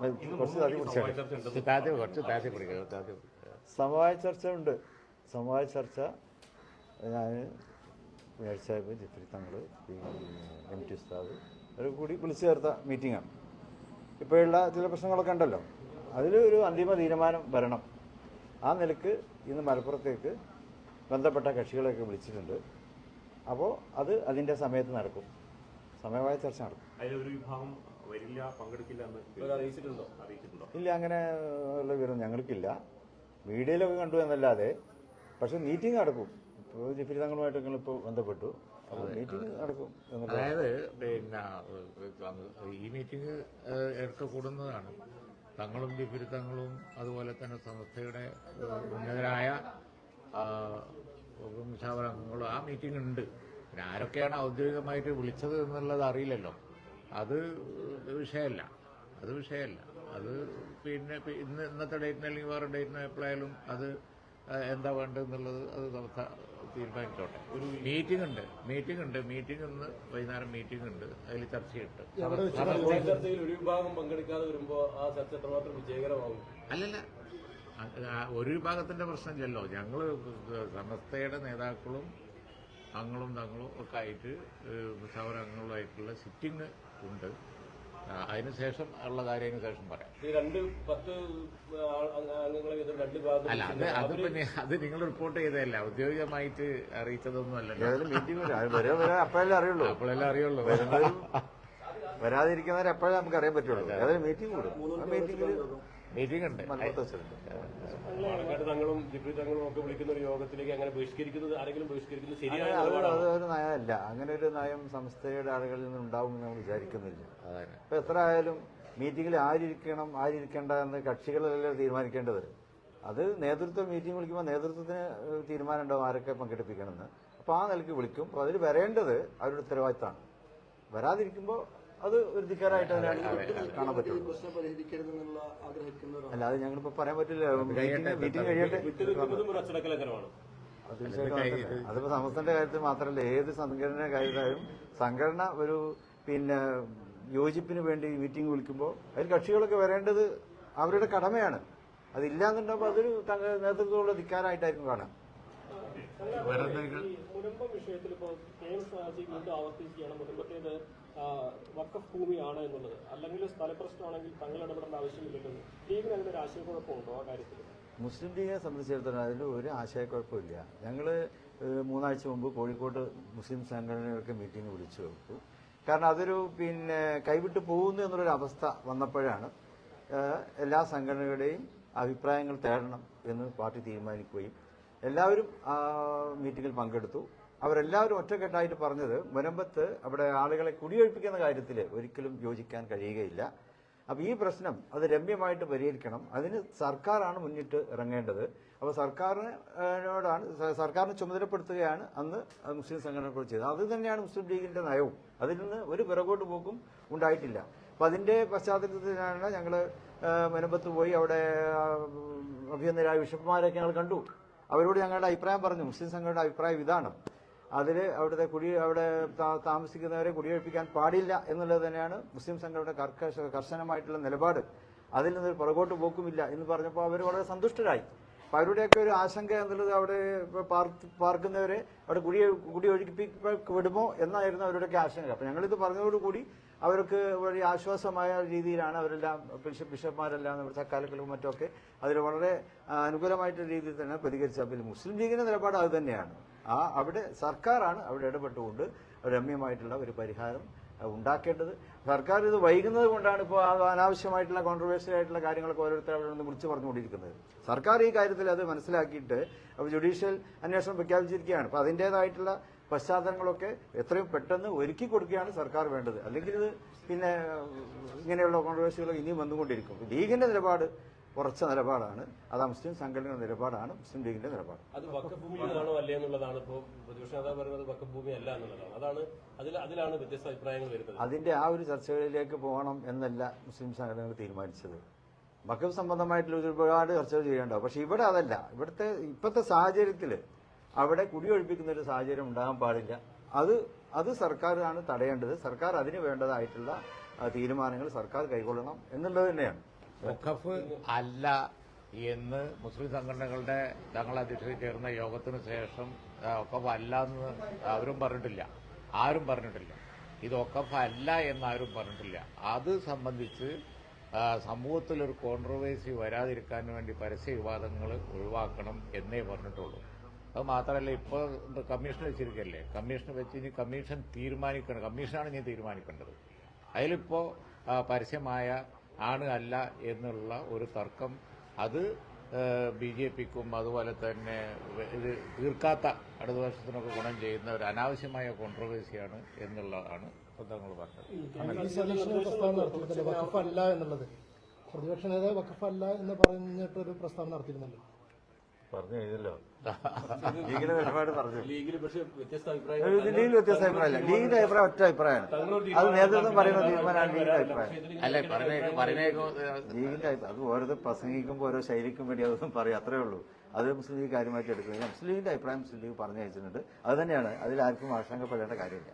കുറച്ച് താത്തി കുടിച്ചാണ് താത്തി കുറച്ച് താത്തി പിടിക്കുക. സമവായ ചർച്ച ഉണ്ട് സമവായ ചർച്ച ഞാൻ മേഴ്ച സാഹിബ് ജിഫ്രി തങ്ങൾ എം ടി ഉസ്താദ് അവർ കൂടി വിളിച്ചു ചേർത്ത മീറ്റിങ്ങാണ്. ഇപ്പോഴുള്ള ചില പ്രശ്നങ്ങളൊക്കെ ഉണ്ടല്ലോ. അതിലൊരു ഒരു അന്തിമ തീരുമാനം വരണം. ആ നിലയ്ക്ക് ഇന്ന് മലപ്പുറത്തേക്ക് ബന്ധപ്പെട്ട കക്ഷികളെയൊക്കെ വിളിച്ചിട്ടുണ്ട്. അപ്പോൾ അത് അതിന്റെ സമയത്ത് നടക്കും. സമയമായ ചർച്ച നടക്കും. അതിലൊരു വിഭാഗം വരില്ല പങ്കെടുക്കില്ല എന്ന് അറിയിച്ചിട്ടുണ്ടോ? അറിയിച്ചിട്ടുണ്ടോ? ഇല്ല അങ്ങനെ ഉള്ള വിവരം ഞങ്ങൾക്കില്ല. മീഡിയയിലൊക്കെ കണ്ടു എന്നല്ലാതെ പക്ഷെ മീറ്റിംഗ് നടക്കും. ഇപ്പോൾ ജിഫിരി തങ്ങളുമായിട്ട് ഞങ്ങളിപ്പോൾ ബന്ധപ്പെട്ടു. അപ്പോൾ മീറ്റിംഗ് നടക്കും അതായത് പിന്നെ ഈ മീറ്റിംഗ് ഇടയ്ക്ക് കൂടുന്നതാണ്. തങ്ങളും വിപരീതങ്ങളും അതുപോലെ തന്നെ സംസ്ഥയുടെ ഉന്നതരായ മുഷാവറംഗങ്ങളും ആ മീറ്റിംഗ് ഉണ്ട്. പിന്നെ ആരൊക്കെയാണ് ഔദ്യോഗികമായിട്ട് വിളിച്ചത് എന്നുള്ളത് അറിയില്ലല്ലോ. അത് വിഷയമല്ല. അത് വിഷയമല്ല. അത് പിന്നെ ഇന്ന് ഇന്നത്തെ ഡേറ്റിന് അല്ലെങ്കിൽ വേറെ ഡേറ്റിന് എപ്പോഴായാലും അത് എന്താ വേണ്ടതെന്നുള്ളത് അത് സംസ്ഥ തീരുമാനിച്ചോട്ടെ. ഒരു മീറ്റിംഗ് ഉണ്ട്. മീറ്റിംഗ് ഉണ്ട്. മീറ്റിംഗ് ഇന്ന് വൈകുന്നേരം മീറ്റിംഗ് ഉണ്ട്. അതിൽ ചർച്ചയുണ്ട് ചർച്ചയിൽ ഒരു വിഭാഗം പങ്കെടുക്കാതെ വരുമ്പോൾ ആ ചർച്ച എത്രമാത്രം വിജയകരമാകും? അല്ലല്ല. ഒരു വിഭാഗത്തിന്റെ പ്രശ്നം പ്രശ്നമില്ലല്ലോ ഞങ്ങൾ സമസ്തയുടെ നേതാക്കളും അങ്ങളും തങ്ങളും ഒക്കെ ആയിട്ട് മുഷാവർ അംഗങ്ങളുമായിട്ടുള്ള സിറ്റിംഗ് ഉണ്ട്. അതിനുശേഷം ഉള്ള കാര്യത്തിന് ശേഷം പറയാം. ഈ രണ്ട് പത്ത് അല്ല അത് അത് പിന്നെ അത് നിങ്ങൾ റിപ്പോർട്ട് ചെയ്തതല്ല. ഔദ്യോഗികമായിട്ട് അറിയിച്ചതൊന്നും അല്ലല്ലോ അപ്പോഴല്ലേ അറിയുള്ളൂ. അപ്പോഴെല്ലാം അറിയുള്ളൂ. വരാതിരിക്കുന്നവരെ എപ്പോഴേ നമുക്ക് അറിയാൻ പറ്റുള്ളൂ. ഏതായാലും മീറ്റിംഗ് കൂടും. മീറ്റിംഗിൽ മീറ്റിംഗ് ഉണ്ട്. പാലക്കാട് തങ്ങളും തങ്ങളും ഒക്കെ വിളിക്കുന്ന ഒരു യോഗത്തിലേക്ക് അങ്ങനെ ബഹിഷ്കരിക്കുന്നത് ആരെങ്കിലും ബഹിഷ്കരിക്കുന്നത് ശരിയായ അത് ഒരു നയമല്ല. അങ്ങനെ ഒരു നയം സംസ്ഥയുടെ ആളുകളിൽ നിന്ന് ഉണ്ടാവുമെന്ന് നമ്മൾ വിചാരിക്കുന്നില്ല. അപ്പൊ എത്ര ആയാലും മീറ്റിംഗിൽ ആരിക്കണം ആരിക്കേണ്ട എന്ന് കക്ഷികളെല്ലാം തീരുമാനിക്കേണ്ടത് അത് നേതൃത്വം മീറ്റിംഗ് വിളിക്കുമ്പോൾ നേതൃത്വത്തിന് തീരുമാനം ഉണ്ടാവും ആരൊക്കെ പങ്കെടുപ്പിക്കണമെന്ന്. അപ്പോൾ ആ നിലയ്ക്ക് വിളിക്കും. അപ്പോൾ അതിൽ വരേണ്ടത് അവരുടെ ഉത്തരവാദിത്തമാണ്. വരാതിരിക്കുമ്പോൾ അത് ഒരു ധിക്കാരായിട്ട് അതിനാണ് കാണാൻ പറ്റും പ്രശ്നം ഞങ്ങളിപ്പോ പറയാൻ പറ്റില്ല. മീറ്റിംഗ് കഴിഞ്ഞിട്ട് കഴിയട്ടെ തീർച്ചയായിട്ടും അതിപ്പോ സമസ്തന്റെ കാര്യത്തിൽ മാത്രമല്ല ഏത് സംഘടന കാര്യത്തിലായാലും സംഘടന ഒരു പിന്നെ യോജിപ്പിന് വേണ്ടി മീറ്റിംഗ് വിളിക്കുമ്പോൾ അതിൽ കക്ഷികളൊക്കെ വരേണ്ടത് അവരുടെ കടമയാണ്. അതില്ലാന്നുണ്ടാകുമ്പോൾ അതൊരു നേതൃത്വമുള്ള ധിക്കാരായിട്ടായിരിക്കും കാണാം ഈ വിഷയത്തിൽ ഇപ്പോൾ കെ എം ഷാജി വീണ്ടും ആവർത്തിക്കുകയാണ്. മുനമ്പത്തേത് വഖഫ് ഭൂമിയാണ് എന്നുള്ളത്. അല്ലെങ്കിൽ സ്ഥലപ്രശ്നമാണെങ്കിൽ തങ്ങൾ ഇടപെടേണ്ട ആവശ്യമില്ലെന്ന്. ലീഗിന് അങ്ങനെ ഒരു ആ കാര്യത്തിൽ മുസ്ലിം ലീഗിനെ സംബന്ധിച്ചിടത്തോളം അതിൽ ഒരു ആശയക്കുഴപ്പമില്ല. ഞങ്ങൾ മൂന്നാഴ്ച മുമ്പ് കോഴിക്കോട് മുസ്ലിം സംഘടനകൾക്ക് മീറ്റിംഗ് വിളിച്ചു കൊടുത്തു കാരണം അതൊരു പിന്നെ കൈവിട്ടു പോകുന്നു എന്നുള്ളൊരു അവസ്ഥ വന്നപ്പോഴാണ് എല്ലാ സംഘടനകളുടെയും അഭിപ്രായങ്ങൾ തേടണം എന്ന് പാർട്ടി തീരുമാനിക്കുകയും എല്ലാവരും ആ മീറ്റിംഗിൽ പങ്കെടുത്തു. അവരെല്ലാവരും ഒറ്റക്കെട്ടായിട്ട് പറഞ്ഞത് മുനമ്പത്ത് അവിടെ ആളുകളെ കുടിയൊഴിപ്പിക്കുന്ന കാര്യത്തിൽ ഒരിക്കലും യോജിക്കാൻ കഴിയുകയില്ല. അപ്പോൾ ഈ പ്രശ്നം അത് രമ്യമായിട്ട് പരിഹരിക്കണം. അതിന് സർക്കാരാണ് മുന്നിട്ട് ഇറങ്ങേണ്ടത്. അപ്പോൾ സർക്കാരിനോടാണ് സർക്കാരിനെ ചുമതലപ്പെടുത്തുകയാണ് അന്ന് മുസ്ലിം സംഘടനകൾ ചെയ്തത്. അത് തന്നെയാണ് മുസ്ലിം ലീഗിന്റെ നയവും. അതിൽ നിന്ന് ഒരു പിറകോട്ട് പോക്കും ഉണ്ടായിട്ടില്ല. അപ്പോൾ അതിന്റെ പശ്ചാത്തലത്തിലാണ് ഞങ്ങൾ മുനമ്പത്ത് പോയി അവിടെ അഭ്യന്തരായ ബിഷപ്പുമാരൊക്കെ ഞങ്ങൾ കണ്ടു. അവരോട് ഞങ്ങളുടെ അഭിപ്രായം പറഞ്ഞു. മുസ്ലിം സംഘടനയുടെ അഭിപ്രായം ഇതാണ്. അതിൽ അവിടുത്തെ കുടി അവിടെ താമസിക്കുന്നവരെ കുടിയൊഴിപ്പിക്കാൻ പാടില്ല എന്നുള്ളത് തന്നെയാണ് മുസ്ലിം സംഘടനയുടെ കർക്കശ കർശനമായിട്ടുള്ള നിലപാട്. അതിൽ നിന്ന് പുറകോട്ട് പോക്കുമില്ല എന്ന് പറഞ്ഞപ്പോൾ അവർ വളരെ സന്തുഷ്ടരായി. അപ്പം അവരുടെയൊക്കെ ഒരു ആശങ്ക എന്നുള്ളത് അവിടെ പാർക്കുന്നവരെ അവിടെ കുടി വിടുമോ എന്നായിരുന്നു അവരുടെയൊക്കെ ആശങ്ക. അപ്പം ഞങ്ങളിത് പറഞ്ഞതോടുകൂടി അവർക്ക് വളരെ ആശ്വാസമായ രീതിയിലാണ് അവരെല്ലാം ബിഷപ്പ് ബിഷപ്പ്മാരെല്ലാം ചക്കാലക്കലും മറ്റുമൊക്കെ അതിൽ വളരെ അനുകൂലമായിട്ടുള്ള രീതിയിൽ തന്നെ പ്രതികരിച്ചത്. പിന്നെ മുസ്ലിം ലീഗിന്റെ നിലപാട് അത് തന്നെയാണ്. ആ അവിടെ സർക്കാരാണ് അവിടെ ഇടപെട്ടുകൊണ്ട് രമ്യമായിട്ടുള്ള ഒരു പരിഹാരം ഉണ്ടാക്കേണ്ടത്. സർക്കാർ ഇത് വൈകുന്നത് കൊണ്ടാണ് ഇപ്പോൾ അനാവശ്യമായിട്ടുള്ള കോൺട്രവേഴ്സ്യൽ ആയിട്ടുള്ള കാര്യങ്ങളൊക്കെ ഓരോരുത്തർ അവിടെ നിന്ന് വിളിച്ചു പറഞ്ഞുകൊണ്ടിരിക്കുന്നത്. സർക്കാർ ഈ കാര്യത്തിൽ അത് മനസ്സിലാക്കിയിട്ട് അപ്പോൾ ജുഡീഷ്യൽ അന്വേഷണം പ്രഖ്യാപിച്ചിരിക്കുകയാണ്. അപ്പോൾ അതിന്റേതായിട്ടുള്ള പശ്ചാത്തലങ്ങളൊക്കെ എത്രയും പെട്ടെന്ന് ഒരുക്കി കൊടുക്കുകയാണ് സർക്കാർ വേണ്ടത്. അല്ലെങ്കിൽ ഇത് പിന്നെ ഇങ്ങനെയുള്ള കോൺട്രവേഴ്സികൾ ഇനിയും വന്നുകൊണ്ടിരിക്കും. ലീഗിന്റെ നിലപാട് ഉറച്ച നിലപാടാണ്. അത് മുസ്ലിം സംഘടനയുടെ നിലപാടാണ്. മുസ്ലിം ലീഗിന്റെ നിലപാട്. അത് വക്കഭൂമിയാണോ അല്ലേ എന്നുള്ളതാണ് ഇപ്പോൾ പ്രതിപക്ഷ നേതാവ് പറയുന്നത് വക്കഭൂമി അല്ല എന്നുള്ളതാണ്. അതാണ് അതിൽ അതിലാണ് വ്യത്യസ്ത അഭിപ്രായങ്ങൾ വരുന്നത്. അതിന്റെ ആ ഒരു ചർച്ചകളിലേക്ക് പോകണം എന്നല്ല മുസ്ലിം സംഘടനകൾ തീരുമാനിച്ചത്. വഖഫ് സംബന്ധമായിട്ടുള്ള ഒരുപാട് ചർച്ചകൾ ചെയ്യേണ്ടാവും പക്ഷെ ഇവിടെ അതല്ല. ഇവിടുത്തെ ഇപ്പോഴത്തെ സാഹചര്യത്തിൽ അവിടെ കുടിയൊഴിപ്പിക്കുന്ന ഒരു സാഹചര്യം ഉണ്ടാകാൻ പാടില്ല. അത് അത് സർക്കാരാണ് തടയേണ്ടത്. സർക്കാർ അതിന് വേണ്ടതായിട്ടുള്ള തീരുമാനങ്ങൾ സർക്കാർ കൈക്കൊള്ളണം എന്നുള്ളത് തന്നെയാണ്. വഖഫ് അല്ല എന്ന് മുസ്ലിം സംഘടനകളുടെ തങ്ങൾ അധ്യക്ഷത ചേർന്ന യോഗത്തിന് ശേഷം വഖഫ് അല്ല എന്ന് അവരും പറഞ്ഞിട്ടില്ല. ആരും പറഞ്ഞിട്ടില്ല. ഇത് വഖഫ് അല്ല എന്ന് ആരും പറഞ്ഞിട്ടില്ല. അത് സംബന്ധിച്ച് ആ, സമൂഹത്തിലൊരു കോൺട്രവേഴ്സി വരാതിരിക്കാൻ വേണ്ടി പരസ്യ വിവാദങ്ങൾ ഒഴിവാക്കണം എന്നേ പറഞ്ഞിട്ടുള്ളൂ. അത് മാത്രമല്ല ഇപ്പോൾ കമ്മീഷൻ വെച്ചിരിക്കല്ലേ? കമ്മീഷൻ വെച്ച് ഇനി കമ്മീഷൻ തീരുമാനിക്കണം. കമ്മീഷനാണ് ഇനി തീരുമാനിക്കേണ്ടത്. അതിലിപ്പോൾ പരസ്യമായ ആണ് അല്ല എന്നുള്ള ഒരു തർക്കം അത് ബി ജെ പിക്കും അതുപോലെ തന്നെ ഇത് തീർക്കാത്ത ഇടതുപക്ഷത്തിനൊക്കെ ഗുണം ചെയ്യുന്ന ഒരു അനാവശ്യമായ കോൺട്രവേഴ്സിയാണ് എന്നുള്ളതാണ് തങ്ങൾ പറഞ്ഞത്. എന്നുള്ളത്. പ്രതിപക്ഷ നേതാവ് വഖഫ് അല്ല എന്ന് പറഞ്ഞിട്ടൊരു പ്രസ്താവന നടത്തിയിരുന്നല്ലോ. പറഞ്ഞു കഴിഞ്ഞല്ലോ. ലീഗിന്റെ നിലപാട് പറഞ്ഞു. ലീഗിൽ പക്ഷേ വ്യത്യസ്ത ഇത് അഭിപ്രായങ്ങൾ ലീഗിൽ വ്യത്യസ്ത അഭിപ്രായമില്ല ലീഗിന്റെ അഭിപ്രായം ഒറ്റ അഭിപ്രായമാണ്. അത് നേതൃത്വം പറയുന്ന തീരുമാനമാണ് ലീഗിന്റെ അഭിപ്രായം. അല്ലെ ലീഗിന്റെ അഭിപ്രായം അത് ഓരോ പ്രസംഗിക്കുമ്പോൾ ഓരോ ശൈലിക്കും വേണ്ടി അതൊന്നും പറയും. അത്രേ ഉള്ളൂ. അത് മുസ്ലിം ലീഗ് കാര്യമായിട്ട് എടുക്കുന്നില്ല. മുസ്ലിം ലീഗിന്റെ അഭിപ്രായം മുസ്ലിം ലീഗ് പറഞ്ഞു അയച്ചിട്ടുണ്ട് അത് തന്നെയാണ്. അതിൽ ആർക്കും ആശങ്കപ്പെടേണ്ട കാര്യമില്ല.